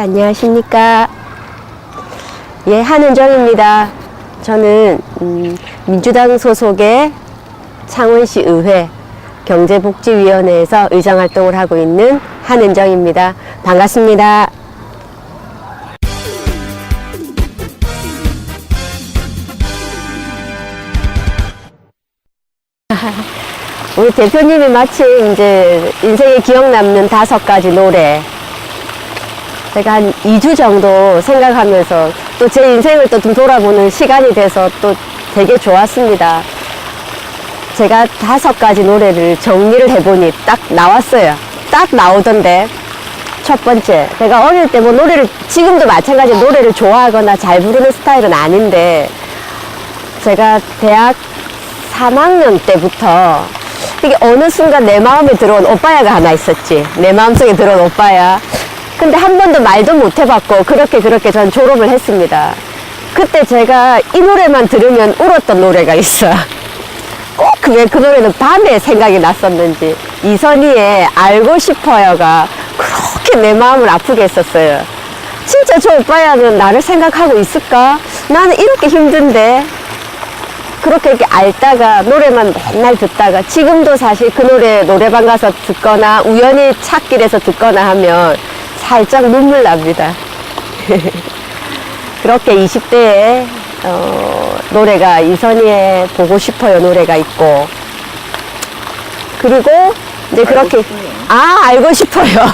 안녕하십니까. 예, 한은정입니다. 저는 음, 민주당 소속의 창원시 의회 경제복지위원회에서 의정 활동을 하고 있는 한은정입니다. 반갑습니다. 우리 대표님이 마침 이제 인생에 기억 남는 다섯 가지 노래 제가 한 2주 정도 생각하면서 또 제 인생을 또 좀 돌아보는 시간이 돼서 또 되게 좋았습니다. 제가 다섯 가지 노래를 정리를 해보니 딱 나왔어요. 딱 나오던데. 첫 번째, 제가 어릴 때 뭐 노래를, 지금도 마찬가지 노래를 좋아하거나 잘 부르는 스타일은 아닌데, 제가 대학 3학년 때부터 이게 어느 순간 내 마음에 들어온 오빠야가 하나 있었지. 내 마음속에 들어온 오빠야. 근데 한 번도 말도 못 해봤고 그렇게 그렇게 전 졸업을 했습니다. 그때 제가 이 노래만 들으면 울었던 노래가 있어. 꼭왜그 노래는 밤에 생각이 났었는지 이선희의 알고 싶어요가 그렇게 내 마음을 아프게 했었어요. 진짜 저 오빠야는 나를 생각하고 있을까? 나는 이렇게 힘든데 그렇게 이렇게 알다가 노래만 맨날 듣다가 지금도 사실 그 노래 노래방 가서 듣거나 우연히 찾길에서 듣거나 하면 살짝 눈물 납니다. 그렇게 20대에 어, 노래가 이선희의 보고 싶어요 노래가 있고. 그리고 이제 그렇게 아 알고 싶어요.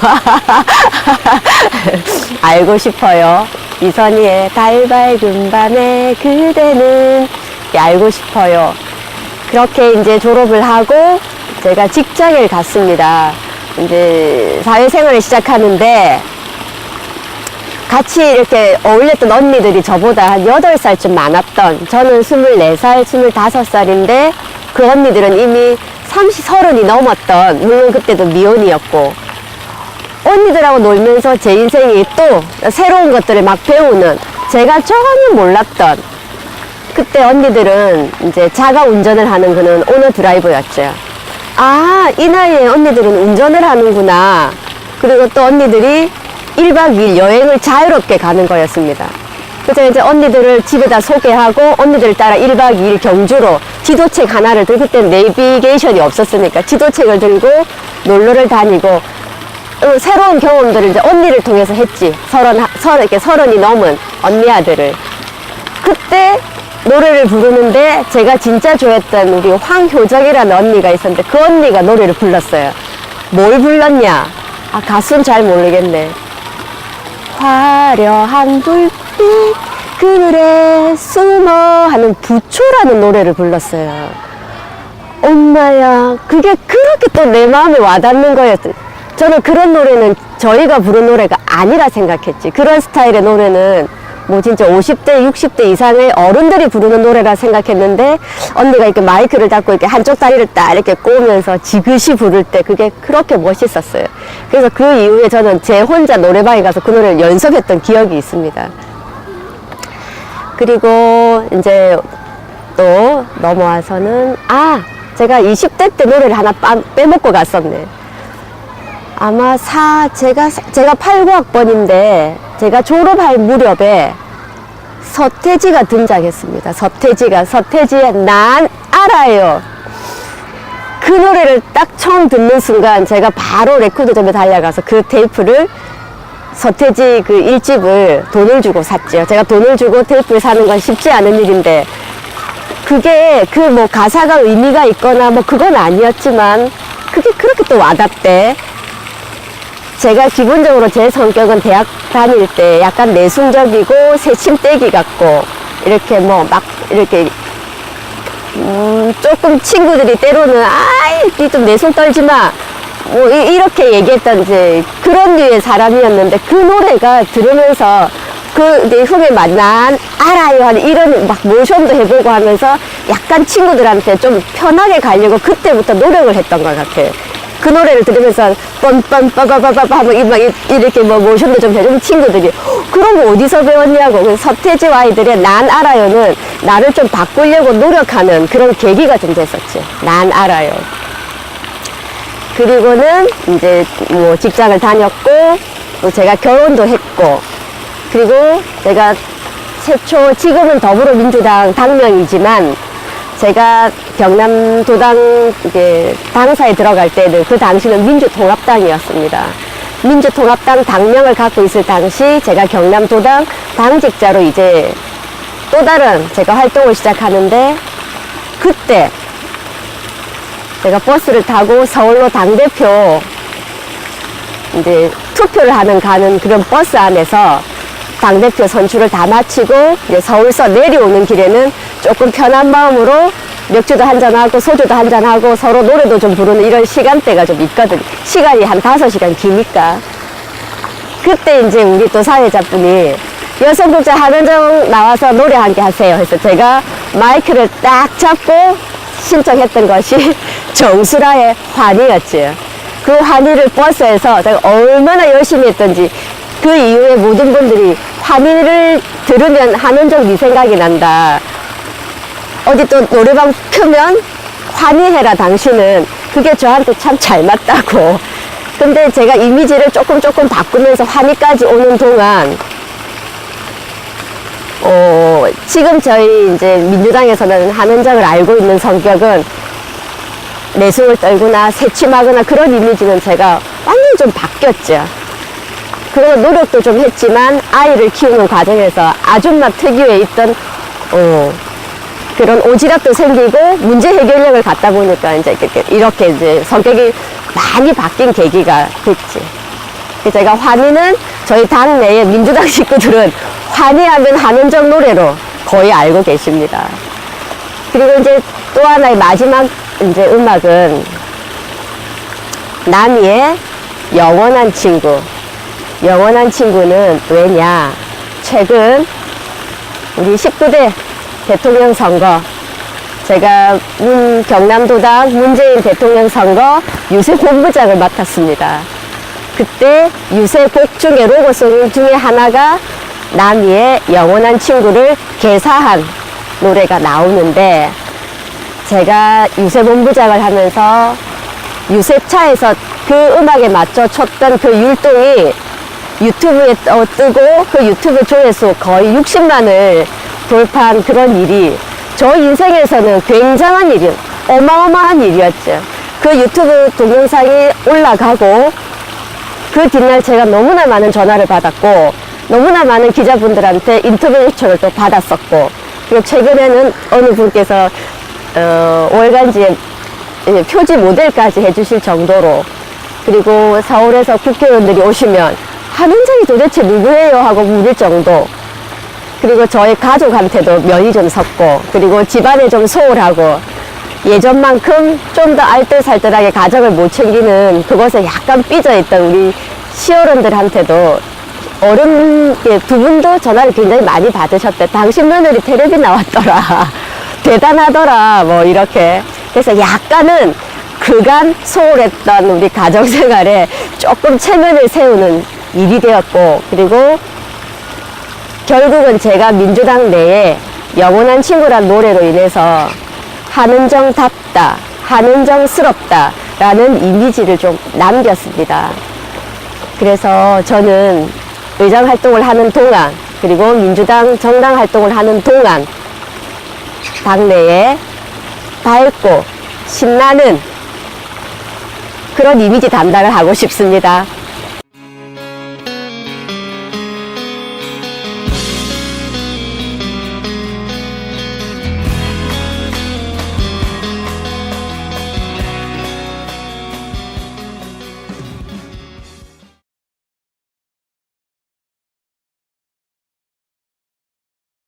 알고 싶어요. 이선희의 달 밝은 밤에 그대는 예, 알고 싶어요. 그렇게 이제 졸업을 하고 제가 직장을 갔습니다 이제 사회생활을 시작하는데 같이 이렇게 어울렸던 언니들이 저보다 한 8살쯤 많았던 저는 24살, 25살인데 그 언니들은 이미 30, 30이 넘었던 물론 그때도 미혼이었고 언니들하고 놀면서 제 인생이 또 새로운 것들을 막 배우는 제가 전혀 몰랐던 그때 언니들은 이제 자가 운전을 하는 그는 오너 드라이버였죠. 아, 이 나이에 언니들은 운전을 하는구나. 그리고 또 언니들이 1박 2일 여행을 자유롭게 가는 거였습니다. 그래서 이제 언니들을 집에다 소개하고 언니들 따라 1박 2일 경주로 지도책 하나를 들고 그때 내비게이션이 없었으니까 지도책을 들고 놀러를 다니고 어, 새로운 경험들을 이제 언니를 통해서 했지. 서른, 하- 서른, 이렇게 서른이 넘은 언니 아들을. 그때 노래를 부르는데 제가 진짜 좋아했던 우리 황효정이라는 언니가 있었는데 그 언니가 노래를 불렀어요. 뭘 불렀냐? 아, 가수는 잘 모르겠네. 화려한 불빛 그늘에 숨어 하는 부초라는 노래를 불렀어요. 엄마야, 그게 그렇게 또 내 마음에 와닿는 거였어요. 저는 그런 노래는 저희가 부른 노래가 아니라 생각했지. 그런 스타일의 노래는 뭐 진짜 50대, 60대 이상의 어른들이 부르는 노래라 생각했는데 언니가 이렇게 마이크를 잡고 이렇게 한쪽 다리를 딱 이렇게 꼬면서 지그시 부를 때 그게 그렇게 멋있었어요. 그래서 그 이후에 저는 제 혼자 노래방에 가서 그 노래를 연습했던 기억이 있습니다. 그리고 이제 또 넘어와서는 아 제가 20대 때 노래를 하나 빠- 빼먹고 갔었네. 아마 사 제가 제가 89학번인데 제가 졸업할 무렵에 서태지가 등장했습니다. 서태지가 서태지의 난 알아요. 그 노래를 딱 처음 듣는 순간 제가 바로 레코드점에 달려가서 그 테이프를 서태지 그 일집을 돈을 주고 샀죠. 제가 돈을 주고 테이프를 사는 건 쉽지 않은 일인데 그게 그 뭐 가사가 의미가 있거나 뭐 그건 아니었지만 그게 그렇게 또 와닿대. 제가 기본적으로 제 성격은 대학 다닐 때 약간 내숭적이고 새침대기 같고 이렇게 뭐 막 이렇게 음, 조금 친구들이 때로는 아이 니좀 내숭 떨지 마. 뭐 이- 이렇게 얘기했던 이제 그런 류의 사람이었는데 그 노래가 들으면서 그 내 후에 만난 알아요 하는 이런 막 모션도 해보고 하면서 약간 친구들한테 좀 편하게 가려고 그때부터 노력을 했던 것 같아요. 그 노래를 들으면서 뻔뻔빠바바바바 하고 이- 막 이- 이렇게 뭐 모션도 좀 해주면 친구들이 그런 거 어디서 배웠냐고 그 서태지 아이들의 난 알아요는 나를 좀 바꾸려고 노력하는 그런 계기가 좀 됐었지. 난 알아요. 그리고는 이제 뭐 직장을 다녔고 또 제가 결혼도 했고 그리고 제가 최초 지금은 더불어민주당 당명이지만 제가 경남 도당 이제 당사에 들어갈 때는 그 당시는 민주통합당이었습니다. 민주통합당 당명을 갖고 있을 당시 제가 경남 도당 당직자로 이제 또 다른 제가 활동을 시작하는데 그때 제가 버스를 타고 서울로 당대표 이제 투표를 하는 가는 그런 버스 안에서 당대표 선출을 다 마치고 이제 서울서 내려오는 길에는 조금 편한 마음으로 맥주도 한잔하고 소주도 한잔하고 서로 노래도 좀 부르는 이런 시간대가 좀 있거든. 시간이 한 다섯 시간 기니까. 그때 이제 우리 또 사회자분이 여성국자 한은정 나와서 노래 한 개 하세요. 해서 제가 마이크를 딱 잡고 신청했던 것이 정수라의 환희였지. 그 환희를 버스에서 제가 얼마나 열심히 했던지 그 이후에 모든 분들이 환희를 들으면 한은정 네 생각이 난다. 어디 또 노래방 켜면 환희해라 당신은 그게 저한테 참 잘 맞다고 근데 제가 이미지를 조금 조금 바꾸면서 환희까지 오는 동안 어, 지금 저희 이제 민주당에서는 한은정을 알고 있는 성격은 내숭을 떨거나 새침하거나 그런 이미지는 제가 완전히 좀 바뀌었죠. 그리고 노력도 좀 했지만 아이를 키우는 과정에서 아줌마 특유의 있던 어, 그런 오지랖도 생기고 문제 해결력을 갖다 보니까 이제 이렇게, 이렇게 이제 성격이 많이 바뀐 계기가 됐지. 그래서 제가 환희는 저희 당내의 민주당 식구들은 환희하면 한은정 노래로 거의 알고 계십니다. 그리고 이제 또 하나의 마지막 이제 음악은 남이의 영원한 친구. 영원한 친구는 왜냐? 최근 우리 19대 대통령 선거 제가 문, 경남도당 문재인 대통령 선거 유세 본부장을 맡았습니다. 그때 유세 곡 중에 로고송 중에 하나가 남이의 영원한 친구를 개사한 노래가 나오는데 제가 유세 본부장을 하면서 유세차에서 그 음악에 맞춰 췄던 그 율동이 유튜브에 떠 뜨고 그 유튜브 조회수 거의 60만을 돌파한 그런 일이 저 인생에서는 굉장한 일이 어마어마한 일이었죠. 그 유튜브 동영상이 올라가고 그 뒷날 제가 너무나 많은 전화를 받았고 너무나 많은 기자분들한테 인터뷰 요청을 또 받았었고 그리고 최근에는 어느 분께서 어, 월간지에 이제 표지 모델까지 해주실 정도로 그리고 서울에서 국회의원들이 오시면 한은정이 도대체 누구예요 하고 물을 정도 그리고 저희 가족한테도 면이 좀 섰고 그리고 집안에 좀 소홀하고 예전만큼 좀 더 알뜰살뜰하게 가정을 못 챙기는 그것에 약간 삐져있던 우리 시어른들한테도 어른 예, 두 분도 전화를 굉장히 많이 받으셨대. 당신 며느리 텔레비 나왔더라. 대단하더라. 뭐 이렇게. 그래서 약간은 그간 소홀했던 우리 가정생활에 조금 체면을 세우는 일이 되었고 그리고 결국은 제가 민주당 내에 영원한 친구란 노래로 인해서 한은정답다, 한은정스럽다 라는 이미지를 좀 남겼습니다. 그래서 저는 의장 활동을 하는 동안 그리고 민주당 정당 활동을 하는 동안 당내에 밝고 신나는 그런 이미지 담당을 하고 싶습니다.